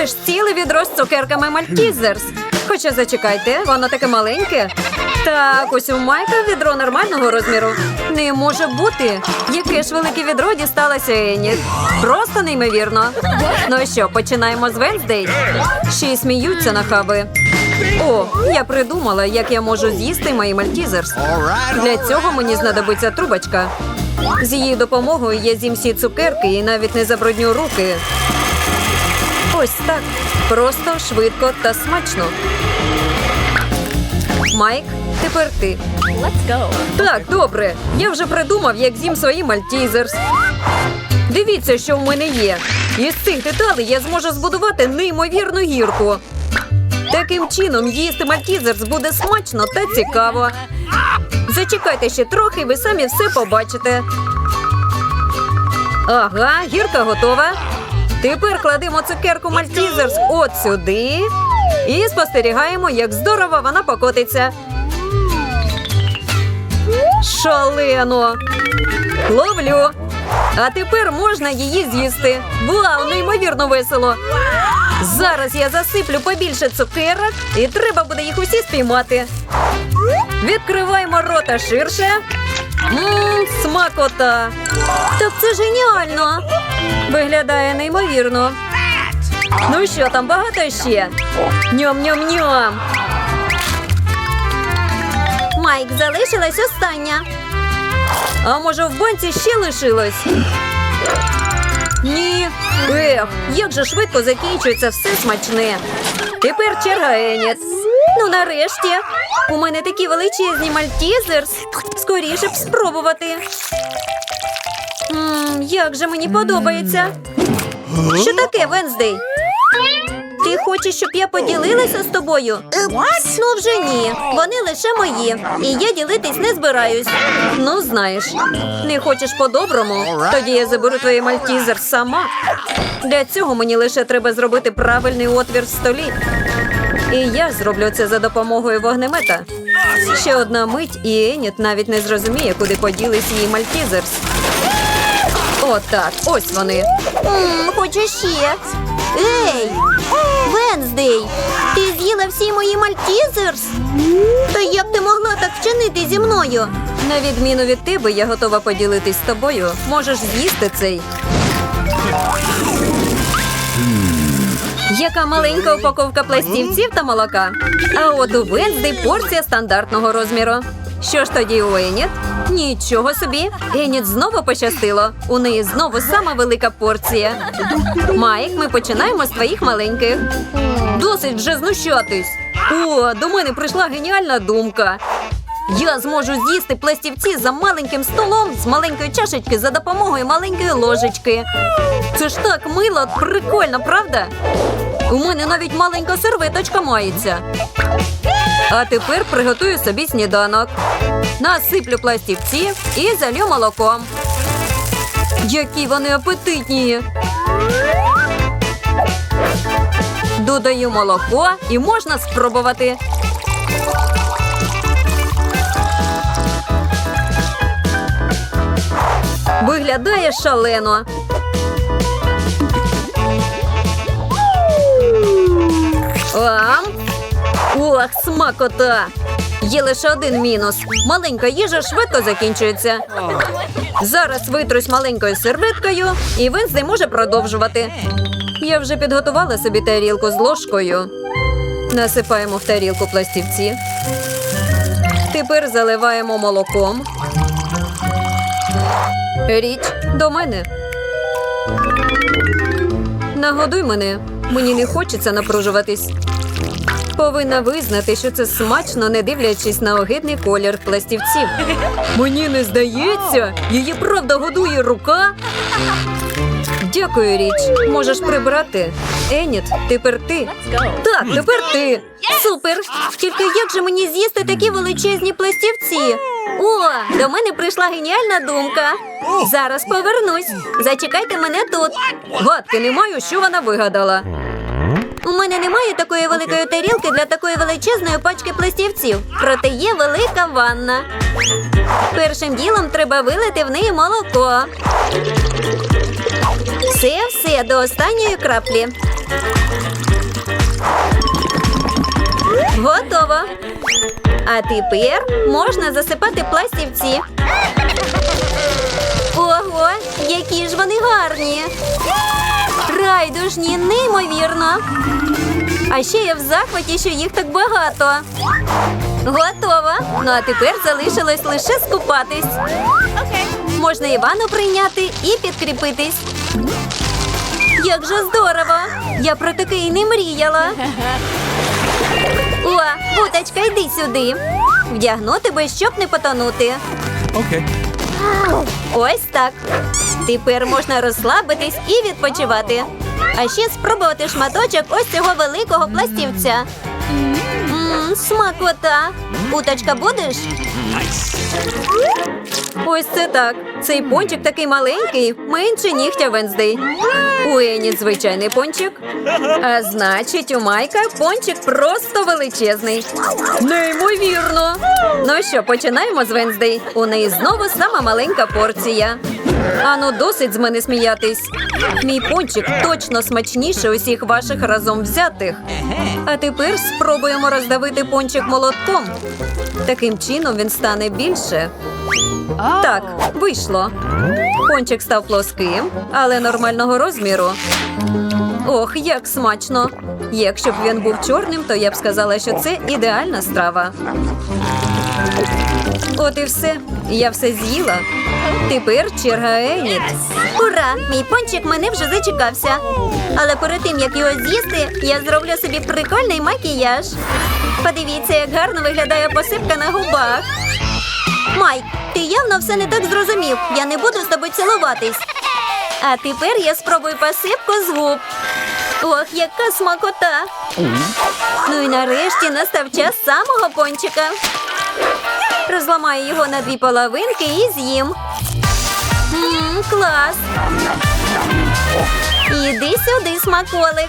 Це ж ціле відро з цукерками Мальтізерс. Хоча зачекайте, воно таке маленьке. Так, ось у Майка відро нормального розміру. Не може бути. Яке ж велике відро дісталося Еніт. Просто неймовірно. Ну що, починаємо з Венздей? Ще й сміються на хаби. О, я придумала, як я можу з'їсти мої Мальтізерс. Для цього мені знадобиться трубочка. З її допомогою я з'їм всі цукерки і навіть не забрудню руки. Ось так. Просто, швидко та смачно. Майк, тепер ти. Let's go. Так, добре. Я вже придумав, як з'їм свої мальтізерс. Дивіться, що в мене є. Із цих деталей я зможу збудувати неймовірну гірку. Таким чином, їсти мальтізерс буде смачно та цікаво. Зачекайте ще трохи, ви самі все побачите. Ага, гірка готова. Тепер кладемо цукерку Мальтізерс от сюди і спостерігаємо, як здорово вона покотиться. Шалено. Ловлю. А тепер можна її з'їсти. Вау, неймовірно весело. Зараз я засиплю побільше цукерок, і треба буде їх усі спіймати. Відкриваємо рота ширше. Ммм, смакота. Так це геніально. Виглядає неймовірно. Ну що, там багато ще? Ням-ням-ням. Майк, залишилась остання. А може в банці ще лишилось? Ні. Ех, як же швидко закінчується все смачне. Тепер черга Еніт. Ну, нарешті. У мене такі величезні мальтізерс. Скоріше б спробувати. Ммм, як же мені подобається. Що таке, Венздей? Ти хочеш, щоб я поділилася з тобою? Ну вже ні. Вони лише мої. І я ділитись не збираюсь. Ну, знаєш, не хочеш по-доброму? Тоді я заберу твій мальтізер сама. Для цього мені лише треба зробити правильний отвір в столі. І я зроблю це за допомогою вогнемета. Ще одна мить, і Еніт навіть не зрозуміє, куди поділись її мальтізерс. Отак, ось вони. Мм, хочу ще. Ей! Венздей! Ти з'їла всі мої мальтізерс? Та як ти могла так вчинити зі мною? На відміну від тебе, я готова поділитись з тобою. Можеш з'їсти цей. Яка маленька упаковка пластівців та молока. А от у Венздей порція стандартного розміру. Що ж тоді у Еніт? Нічого собі. Еніт знову пощастило. У неї знову сама велика порція. Майк, ми починаємо з твоїх маленьких. Досить вже знущатись. О, до мене прийшла геніальна думка. Я зможу з'їсти пластівці за маленьким столом з маленької чашечки за допомогою маленької ложечки. Це ж так мило, прикольно, правда? У мене навіть маленька серветочка мається. А тепер приготую собі сніданок. Насиплю пластівці і залю молоком. Які вони апетитні. Додаю молоко і можна спробувати. Виглядає шалено. Ох, смакота! Є лише один мінус. Маленька їжа швидко закінчується. Зараз витрусь маленькою серветкою, і Венздей може продовжувати. Я вже підготувала собі тарілку з ложкою. Насипаємо в тарілку пластівці. Тепер заливаємо молоком. Річ до мене. Нагодуй мене. Мені не хочеться напружуватись. Повинна визнати, що це смачно, не дивлячись на огидний колір пластівців. Мені не здається, її правда годує рука. Дякую, річ. Можеш прибрати. Еніт, тепер ти. Так, тепер ти. Супер! Тільки як же мені з'їсти такі величезні пластівці? О, до мене прийшла геніальна думка. Зараз повернусь. Зачекайте мене тут. Гадки не маю, що вона вигадала. У мене немає такої великої тарілки для такої величезної пачки пластівців, проте є велика ванна. Першим ділом треба вилити в неї молоко. Все, все до останньої краплі. Готово. А тепер можна засипати пластівці. Ого, які ж вони гарні! Райдужні, неймовірно. А ще я в захваті, що їх так багато. Готово. Ну а тепер залишилось лише скупатись. Можна і ванну прийняти і підкріпитись. Як же здорово! Я про таке і не мріяла. О, буточка, йди сюди. Вдягну тебе, щоб не потонути. Okay. Ось так. Тепер можна розслабитись і відпочивати. А ще спробувати шматочок ось цього великого пластівця. Ммм, смакота. Уточка будеш? Ось це так. Цей пончик такий маленький, менше нігтя Венздей. У Еніт звичайний пончик. А значить, у Майка пончик просто величезний. Неймовірно. Ну що, починаємо з Венздей. У неї знову сама маленька порція. Ану, досить з мене сміятись. Мій пончик точно смачніше усіх ваших разом взятих. А тепер спробуємо роздавити пончик молотком. Таким чином він стане більше. Так, вийшло. Пончик став плоским, але нормального розміру. Ох, як смачно! Якщо б він був чорним, то я б сказала, що це ідеальна страва. От і все. Я все з'їла. Тепер черга Еніт. Ура! Мій пончик мене вже зачекався. Але перед тим як його з'їсти, я зроблю собі прикольний макіяж. Подивіться, як гарно виглядає посипка на губах. Майк, ти явно все не так зрозумів. Я не буду з тобою цілуватись. А тепер я спробую посипку з губ. Ох, яка смакота! Ну і нарешті настав час самого пончика. Розламаю його на дві половинки і з'їм. Мм, клас. Іди сюди, смаколик.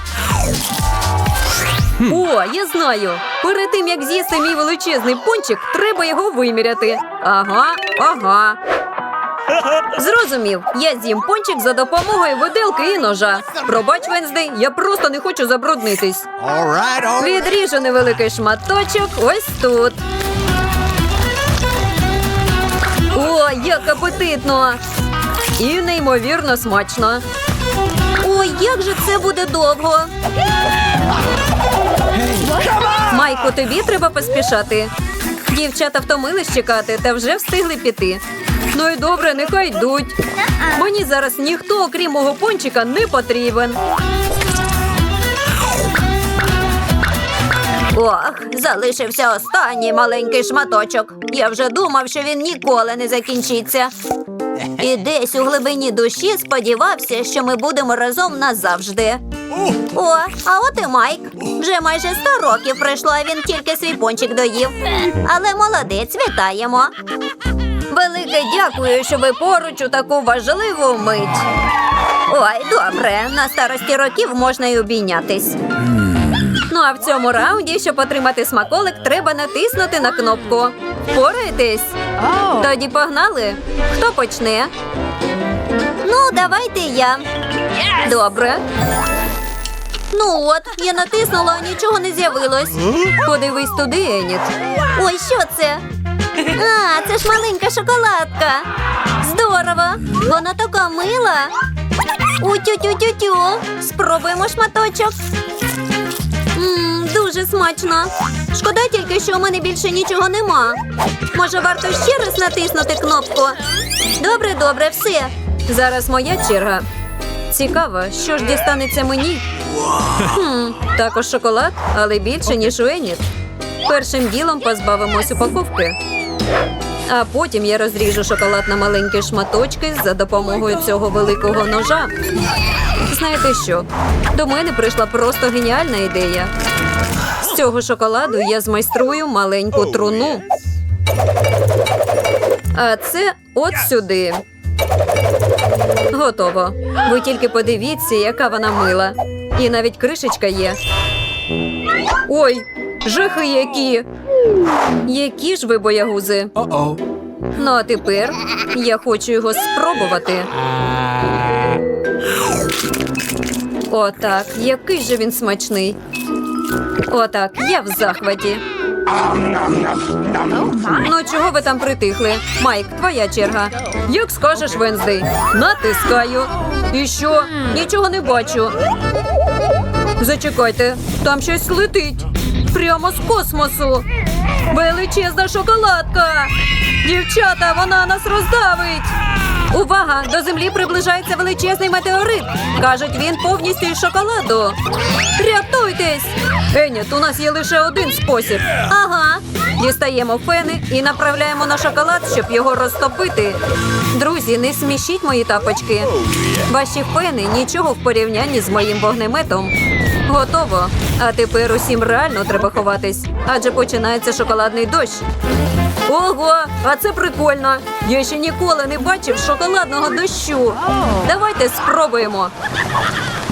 О, я знаю. Перед тим як з'їсти мій величезний пончик, треба його виміряти. Ага, ага. Зрозумів, я з'їм пончик за допомогою виделки і ножа. Пробач, Венздей, я просто не хочу забруднитись. Відріжу невеликий шматочок ось тут. О, як апетитно! І неймовірно смачно. Ой, як же це буде довго. Майку, тобі треба поспішати. Дівчата втомились чекати та вже встигли піти. Ну і добре, нехай йдуть. Мені зараз ніхто, окрім мого пончика, не потрібен. Ох, залишився останній маленький шматочок. Я вже думав, що він ніколи не закінчиться. І десь у глибині душі сподівався, що ми будемо разом назавжди. О, а от і Майк. Вже майже 100 років пройшло, а він тільки свій пончик доїв. Але молодець, вітаємо. Велике дякую, що ви поруч у таку важливу мить. Ой, добре, на старості років можна й обійнятись. Ну а в цьому раунді, щоб отримати смаколик, треба натиснути на кнопку. Впораєтесь? Тоді погнали. Хто почне? Ну, давайте я. Добре. Ну от, я натиснула, а нічого не з'явилось. Подивись туди, Еніт. Ой, що це? А, це ж маленька шоколадка. Здорово! Вона така мила. У-тю-тю-тю-тю. Спробуємо шматочок. Мм, дуже смачно. Шкода тільки, що у мене більше нічого нема. Може, варто ще раз натиснути кнопку? Добре, добре, все. Зараз моя черга. Цікаво, що ж дістанеться мені? Хм, також шоколад, але більше, ніж у Еніт. Першим ділом позбавимось упаковки. А потім я розріжу шоколад на маленькі шматочки за допомогою цього великого ножа. Знаєте що? До мене прийшла просто геніальна ідея. З цього шоколаду я змайструю маленьку труну. А це от сюди. Готово. Ви тільки подивіться, яка вона мила. І навіть кришечка є. Ой, жахи які. Які ж ви боягузи? Ну а тепер я хочу його спробувати. Отак, який же він смачний. Отак, я в захваті. Ну, чого ви там притихли? Майк, твоя черга. Як скажеш, Венздей. Натискаю. І що? Нічого не бачу. Зачекайте, там щось летить. Прямо з космосу. Величезна шоколадка. Дівчата, вона нас роздавить. Увага! До землі приближається величезний метеорит. Кажуть, він повністю із шоколаду. Рятуйтесь! Еніт, у нас є лише один спосіб. Ага. Дістаємо фени і направляємо на шоколад, щоб його розтопити. Друзі, не смішіть мої тапочки. Ваші фени нічого в порівнянні з моїм вогнеметом. Готово. А тепер усім реально треба ховатись, адже починається шоколадний дощ. Ого, а це прикольно. Я ще ніколи не бачив шоколадного дощу. Давайте спробуємо.